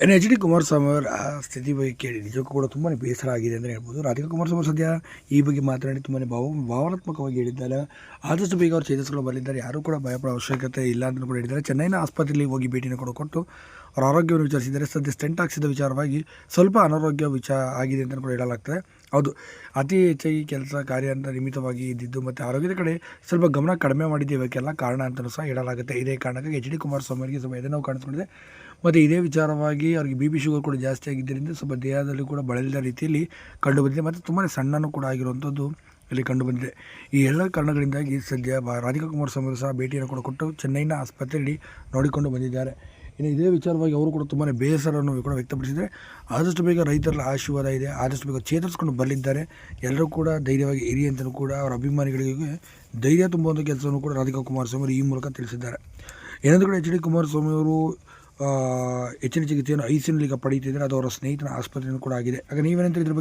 ಇನ್ನು H D Kumaraswamy ಅವರ ಸ್ಥಿತಿ ಬಗ್ಗೆ ಕೇಳಿ, ನಿಜಕ್ಕೂ ಕೂಡ ತುಂಬಾ ಬೇಸರ ಆಗಿದೆ ಅಂತ ಹೇಳ್ಬೋದು. ರಾಧಿಕಾ ಕುಮಾರಸ್ವಾಮಿ ಸದ್ಯ ಈ ಬಗ್ಗೆ ಮಾತನಾಡಿ ತುಂಬಾ ಭಾವ, ಭಾವನಾತ್ಮಕವಾಗಿ ಹೇಳಿದ್ದಾರೆ. ಆದಷ್ಟು ಬೇಗ ಅವರು ಚೇತರಿಸಿಕೊಂಡು ಬರಲಿದ್ದಾರೆ. ಯಾರೂ ಕೂಡ ಭಯಪಡೋ ಅವಶ್ಯಕತೆ ಇಲ್ಲ ಅಂತ ಕೂಡ ಹೇಳಿದ್ದಾರೆ. ಚೆನ್ನೈನ ಆಸ್ಪತ್ರೆಯಲ್ಲಿ ಹೋಗಿ ಭೇಟಿನ ಕೂಡ ಕೊಟ್ಟು ಅವರ ಆರೋಗ್ಯವನ್ನು ವಿಚಾರಿಸಿದ್ದಾರೆ. ಸದ್ಯ ಸ್ಟೆಂಟ್ ಹಾಕಿಸಿದ ವಿಚಾರವಾಗಿ ಸ್ವಲ್ಪ ಅನಾರೋಗ್ಯ ವಿಚಾರ ಆಗಿದೆ ಅಂತ ಕೂಡ ಹೇಳಲಾಗ್ತದೆ. ಹೌದು. ಅತಿ ಹೆಚ್ಚಾಗಿ ಕೆಲಸ ಕಾರ್ಯ ಅಂತ ನಿಮಿತ್ತವಾಗಿ ಇದ್ದಿದ್ದು ಮತ್ತು ಆರೋಗ್ಯದ ಕಡೆ ಸ್ವಲ್ಪ ಗಮನ ಕಡಿಮೆ ಮಾಡಿದ್ದು ಇವಕ್ಕೆಲ್ಲ ಕಾರಣ ಅಂತಲೂ ಸಹ ಹೇಳಲಾಗುತ್ತೆ. ಇದೇ ಕಾರಣಕ್ಕೆ ಎಚ್ ಡಿ ಕುಮಾರಸ್ವಾಮಿ ಅವರಿಗೆ ಸ್ವಲ್ಪ ಎದೆನೋವು ಕಾಣಿಸ್ಕೊಂಡಿದೆ. ಮತ್ತು ಇದೇ ವಿಚಾರವಾಗಿ ಅವ್ರಿಗೆ ಬಿ ಪಿ ಶುಗರ್ ಕೂಡ ಜಾಸ್ತಿ ಆಗಿದ್ದರಿಂದ ಸ್ವಲ್ಪ ದೇಹದಲ್ಲಿ ಕೂಡ ಬಳಲಿದ ರೀತಿಯಲ್ಲಿ ಕಂಡುಬಂದಿದೆ. ಮತ್ತು ತುಂಬಾ ಸಣ್ಣನೂ ಕೂಡ ಆಗಿರುವಂಥದ್ದು ಇಲ್ಲಿ ಕಂಡುಬಂದಿದೆ. ಈ ಎಲ್ಲ ಕಾರಣಗಳಿಂದಾಗಿ ಸದ್ಯ ರಾಧಿಕಾ ಕುಮಾರಸ್ವಾಮಿ ಸಹ ಭೇಟಿಯನ್ನು ಕೂಡ ಕೊಟ್ಟು ಚೆನ್ನೈನ ಆಸ್ಪತ್ರೆಯಲ್ಲಿ ನೋಡಿಕೊಂಡು ಬಂದಿದ್ದಾರೆ. ಇನ್ನು ಇದೇ ವಿಚಾರವಾಗಿ ಅವರು ಕೂಡ ತುಂಬಾ ಬೇಸರವನ್ನು ಕೂಡ ವ್ಯಕ್ತಪಡಿಸಿದರೆ ಆದಷ್ಟು ಬೇಗ ರೈತರಲ್ಲಿ ಆಶೀರ್ವಾದ ಇದೆ, ಆದಷ್ಟು ಬೇಗ ಚೇತರಿಸ್ಕೊಂಡು ಬರಲಿದ್ದಾರೆ. ಎಲ್ಲರೂ ಕೂಡ ಧೈರ್ಯವಾಗಿ ಇರಿ ಅಂತಲೂ ಕೂಡ ಅವರ ಅಭಿಮಾನಿಗಳಿಗೆ ಧೈರ್ಯ ತುಂಬುವಂಥ ಕೆಲಸವನ್ನು ಕೂಡ ರಾಧಿಕಾ ಕುಮಾರಸ್ವಾಮಿ ಅವರು ಈ ಮೂಲಕ ತಿಳಿಸಿದ್ದಾರೆ. ಏನಂದ್ರೆ ಕೂಡ ಎಚ್ ಡಿ ಕುಮಾರಸ್ವಾಮಿ ಅವರು ಹೆಚ್ಚಿನ ಚಿಕಿತ್ಸೆಯನ್ನು ಐಸಿನಲ್ಲಿ ಈಗ ಪಡೀತಿದ್ದಾರೆ ಅದು ಅವರ ಸ್ನೇಹಿತನ ಆಸ್ಪತ್ರೆಯೂ ಕೂಡ ಆಗಿದೆ. ಆಗ ನೀವೇನಂತ ಇದ್ರ ಬಗ್ಗೆ